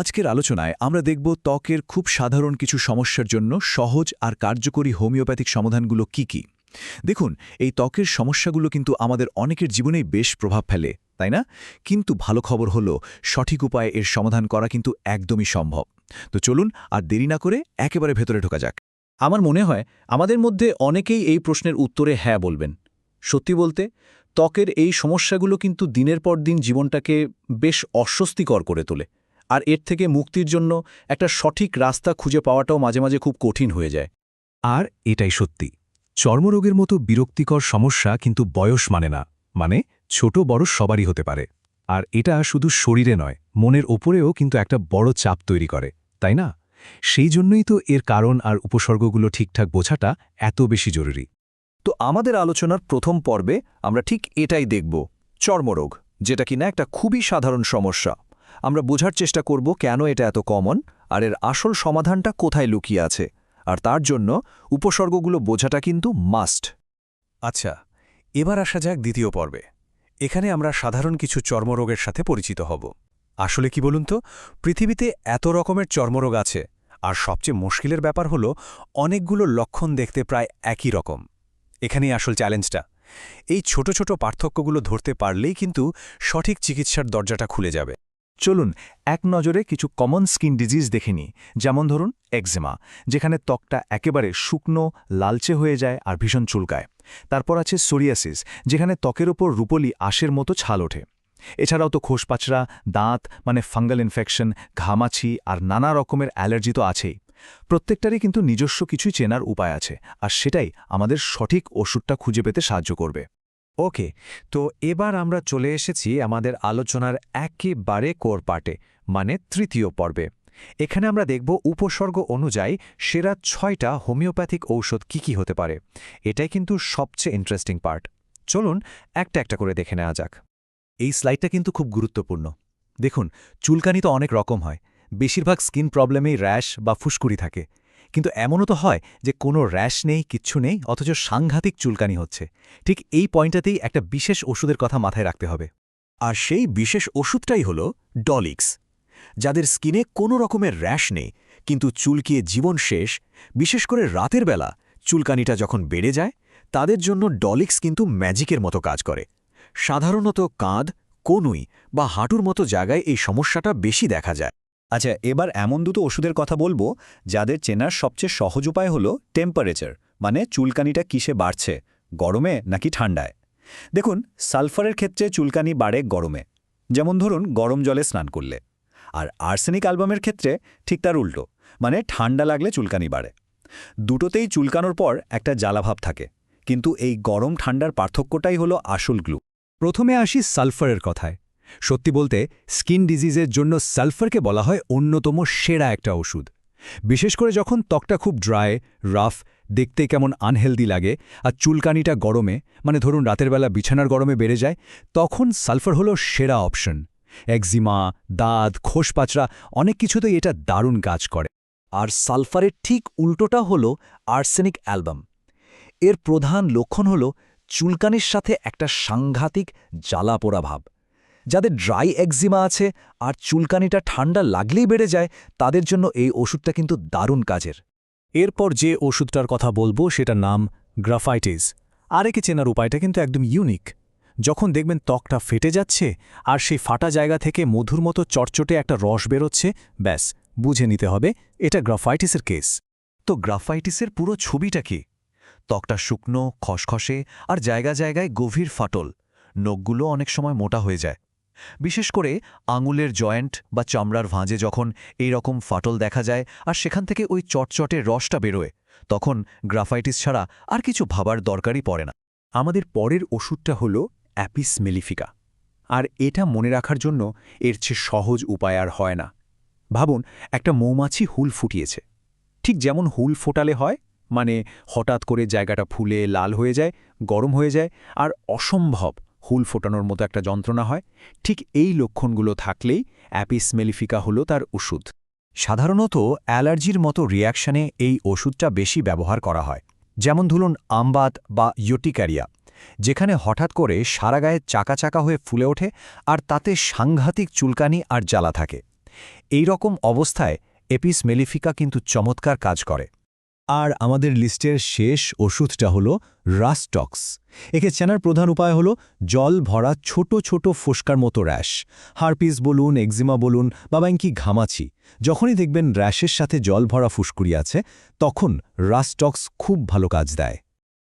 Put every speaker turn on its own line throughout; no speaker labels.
আজকের আলোচনায় আমরা দেখব ত্বকের খুব সাধারণ কিছু সমস্যার জন্য সহজ আর কার্যকরী হোমিওপ্যাথিক সমাধানগুলো কি কি। দেখুন, এই ত্বকের সমস্যাগুলো কিন্তু আমাদের অনেকের জীবনেই বেশ প্রভাব ফেলে, তাই না? কিন্তু ভালো খবর হলো, সঠিক উপায়ে এর সমাধান করা কিন্তু একদমই সম্ভব। তো চলুন আর দেরি না করে একেবারে ভেতরে ঢোকা যাক।
আমার মনে হয়, আমাদের মধ্যে অনেকেই এই প্রশ্নের উত্তরে হ্যাঁ বলবেন। সত্যি বলতে, ত্বকের এই সমস্যাগুলো কিন্তু দিনের পর দিন জীবনটাকে বেশ অস্বস্তিকর করে তোলে। আর এর থেকে মুক্তির জন্য একটা সঠিক রাস্তা খুঁজে পাওয়াটাও মাঝে মাঝে খুব কঠিন হয়ে যায়।
আর এটাই সত্যি। চর্মরোগের মতো বিরক্তিকর সমস্যা কিন্তু বয়স মানে না মানে ছোট বড় সবারই হতে পারে। আর এটা শুধু শরীরে নয় মনের ওপরেও কিন্তু একটা বড় চাপ তৈরি করে তাই না? সেই জন্যই তো এর কারণ আর উপসর্গগুলো ঠিকঠাক বোঝাটা এত বেশি জরুরি।
তো আমাদের আলোচনার প্রথম পর্বে আমরা ঠিক এটাই দেখব চর্মরোগ যেটা কিনা একটা খুবই সাধারণ সমস্যা। আমরা বোঝার চেষ্টা করব কেন এটা এত কমন, আর এর আসল সমাধানটা কোথায় লুকিয়ে আছে, আর তার জন্য উপসর্গগুলো বোঝাটা কিন্তু মাস্ট।
আচ্ছা এবার আসা যাক দ্বিতীয় পর্বে। এখানে আমরা সাধারণ কিছু চর্মরোগের সাথে পরিচিত হব। আসলে কি বলুন তো, পৃথিবীতে এত রকমের চর্মরোগ আছে, আর সবচেয়ে মুশকিলের ব্যাপার হলো অনেকগুলো লক্ষণ দেখতে প্রায় একই রকম। এখানেই আসল চ্যালেঞ্জটা। এই ছোট ছোট পার্থক্যগুলো ধরতে পারলেই কিন্তু সঠিক চিকিৎসার দরজাটা খুলে যাবে।
চলুন এক নজরে কিছু কমন স্কিন ডিজিজ দেখে যেমন ধরুন একজেমা যেখানে ত্বকটা একেবারে শুকনো, লালচে হয়ে যায় আর ভীষণ চুলকায়। তারপর আছে সোরিয়াসিস যেখানে ত্বকের ওপর রূপলি আশের মতো ছাল ওঠে। এছাড়াও তো খোসপাচড়া, দাঁত মানে ফাঙ্গাল ইনফেকশন ঘামাছি আর নানা রকমের অ্যালার্জি তো আছেই। প্রত্যেকটারই কিন্তু নিজস্ব কিছুই চেনার উপায় আছে, আর সেটাই আমাদের সঠিক ওষুধটা খুঁজে পেতে সাহায্য করবে।
ওকে তো এবার আমরা চলে এসেছি আমাদের আলোচনার একেবারে কোর পার্টে মানে তৃতীয় পর্বে। এখানে আমরা দেখব উপসর্গ অনুযায়ী সেরা ছয়টা হোমিওপ্যাথিক ঔষধ কি কি হতে পারে। এটাই কিন্তু সবচেয়ে ইন্টারেস্টিং পার্ট চলুন একটা একটা করে দেখে নেওয়া যাক।
এই স্লাইডটা কিন্তু খুব গুরুত্বপূর্ণ। দেখুন, চুলকানি তো অনেক রকম হয়। বেশিরভাগ স্কিন প্রবলেমেই র্যাশ বা ফুসকুড়ি থাকে। কিন্তু এমনও তো হয় যে কোনো র্যাশ নেই, কিচ্ছু নেই, অথচ সাংঘাতিক চুলকানি হচ্ছে। ঠিক এই পয়েন্টটাতেই একটা বিশেষ ওষুধের কথা মাথায় রাখতে হবে। আর সেই বিশেষ ওষুধটাই হল ডলিক্স। যাদের স্কিনে কোনো রকমের র্যাশ নেই, কিন্তু চুলকিয়ে জীবন শেষ, বিশেষ করে রাতের বেলা চুলকানিটা যখন বেড়ে যায়, তাদের জন্য ডলিক্স কিন্তু ম্যাজিকের মতো কাজ করে। সাধারণত কাঁধ, কনুই বা হাঁটুর মতো জায়গায় এই সমস্যাটা বেশি দেখা যায়।
আচ্ছা এবার এমন দুটো ওষুধের কথা বলব যাদের চেনার সবচেয়ে সহজ উপায় হলো টেম্পারেচার মানে চুলকানিটা কিসে বাড়ছে, গরমে নাকি ঠান্ডায়? দেখুন, সালফারের ক্ষেত্রে চুলকানি বাড়ে গরমে, যেমন ধরুন গরম জলে স্নান করলে। আর আর্সেনিক অ্যালবামের ক্ষেত্রে ঠিক তার উল্টো মানে ঠান্ডা লাগলে চুলকানি বাড়ে। দুটোতেই চুলকানোর পর একটা জ্বালাভাব থাকে, কিন্তু এই গরম ঠান্ডার পার্থক্যটাই হলো আসল গ্লু
প্রথমে আসি সালফারের কথায়। সত্যি বলতে, স্কিন ডিজিজের জন্য সালফারকে বলা হয় অন্যতম সেরা একটা ওষুধ। বিশেষ করে যখন ত্বকটা খুব ড্রাই, রাফ, দেখতে কেমন আনহেলদি লাগে আর চুলকানিটা গরমে মানে ধরুন রাতের বেলা বিছানার গরমে বেড়ে যায়, তখন সালফার হলো সেরা অপশন। একজিমা, দাঁত খোসপাচড়া অনেক কিছুতেই এটা দারুণ কাজ করে।
আর সালফারের ঠিক উল্টোটা হল আর্সেনিক অ্যালবাম। এর প্রধান লক্ষণ হল চুলকানির সাথে একটা সাংঘাতিক জ্বালা পোড়া ভাব। যাদের ড্রাই একজিমা আছে আর চুলকানিটা ঠান্ডা লাগলেই বেড়ে যায়, তাদের জন্য এই ওষুধটা কিন্তু দারুণ কাজের।
এরপর যে ওষুধটার কথা বলব সেটার নাম গ্রাফাইটিস। আরেকে চেনার উপায়টা কিন্তু একদম ইউনিক। যখন দেখবেন ত্বকটা ফেটে যাচ্ছে আর সেই ফাটা জায়গা থেকে মধুর মতো চটচটে একটা রস বেরোচ্ছে, ব্যাস, বুঝে নিতে হবে এটা গ্রাফাইটিসের কেস।
তো গ্রাফাইটিসের পুরো ছবিটা কি? ত্বকটা শুকনো, খসখসে আর জায়গা জায়গায় গভীর ফাটল। নখগুলো অনেক সময় মোটা হয়ে যায়। বিশেষ করে আঙুলের জয়েন্ট বা চামড়ার ভাঁজে যখন এই রকম ফাটল দেখা যায় আর সেখান থেকে ওই চটচটে রসটা বেরোয়, তখন গ্রাফাইটিস ছাড়া আর কিছু ভাবার দরকারই পড়ে না।
আমাদের পরের ওষুধটা হল অ্যাপিস মেলিফিকা। আর এটা মনে রাখার জন্য এর চেয়ে সহজ উপায় আর হয় না। ভাবুন, একটা মৌমাছি হুল ফুটিয়েছে। ঠিক যেমন হুল ফোটালে হয় মানে হঠাৎ করে জায়গাটা ফুলে, লাল হয়ে যায়, গরম হয়ে যায়, আর অসম্ভব হুল ফোটানোর মতো একটা যন্ত্রণা হয়। ঠিক এই লক্ষণগুলো থাকলেই অ্যাপিস মেলিফিকা হল তার ওষুধ।
সাধারণত অ্যালার্জির মতো রিয়াকশনে এই ওষুধটা বেশি ব্যবহার করা হয়। যেমন ধরুন আমবাত বা ইয়োটিক্যারিয়া যেখানে হঠাৎ করে সারা গায়ে চাকা চাকা হয়ে ফুলে ওঠে আর তাতে সাংঘাতিক চুলকানি আর জ্বালা থাকে।
এই রকম অবস্থায় এপিস মেলিফিকা কিন্তু চমৎকার কাজ করে।
আর আমাদের লিস্টের শেষ ওষুধটা হল রাস্টক্স। একে চেনার প্রধান উপায় হল জল ভরা ছোট ছোট ফোস্কার মতো র্যাশ। হারপিস বলুন, এক্সিমা বলুন বা ব্যাঙ্কি ঘামাছি যখনই দেখবেন র্যাশের সাথে জল ভরা ফুসকুড়ি আছে, তখন রাস্টক্স খুব ভালো কাজ দেয়।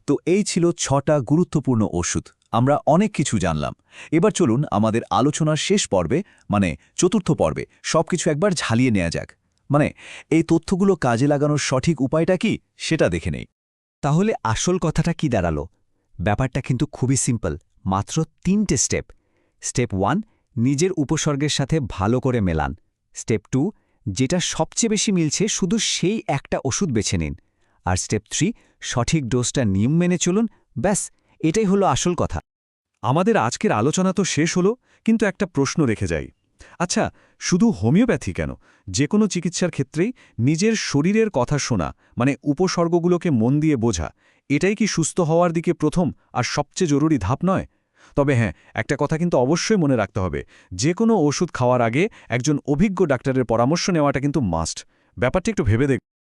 তো এই ছিল ছটা গুরুত্বপূর্ণ ওষুধ, আমরা অনেক কিছু জানলাম। এবার চলুন আমাদের আলোচনার শেষ পর্বে মানে চতুর্থ পর্বে, সবকিছু একবার ঝালিয়ে নেওয়া যাক। মানে এই তথ্যগুলো কাজে লাগানোর সঠিক উপায়টা কি সেটা দেখে নেই।
তাহলে আসল কথাটা কি দাঁড়াল? ব্যাপারটা কিন্তু খুবই সিম্পল, মাত্র তিনটে স্টেপ। স্টেপ ওয়ান, নিজের উপসর্গের সাথে ভালো করে মেলান। স্টেপ টু, যেটা সবচেয়ে বেশি মিলছে শুধু সেই একটা ওষুধ বেছে নিন। আর স্টেপ থ্রি, সঠিক ডোজটা নিয়ম মেনে চলুন, ব্যাস, এটাই হলো আসল কথা।
আমাদের আজকের আলোচনা তো শেষ হলো, কিন্তু একটা প্রশ্ন রেখে যাই। আচ্ছা শুধু হোমিওপ্যাথি কেন? যে কোনো চিকিৎসার ক্ষেত্রেই নিজের শরীরের কথা শোনা মানে উপসর্গগুলোকে মন দিয়ে বোঝা, এটাই কি সুস্থ হওয়ার দিকে প্রথম আর সবচেয়ে জরুরি ধাপ নয়? তবে হ্যাঁ একটা কথা কিন্তু অবশ্যই মনে রাখতে হবে যে কোনো ওষুধ খাওয়ার আগে একজন অভিজ্ঞ ডাক্তারের পরামর্শ নেওয়াটা কিন্তু মাস্ট। ব্যাপারটি একটু ভেবে দেখ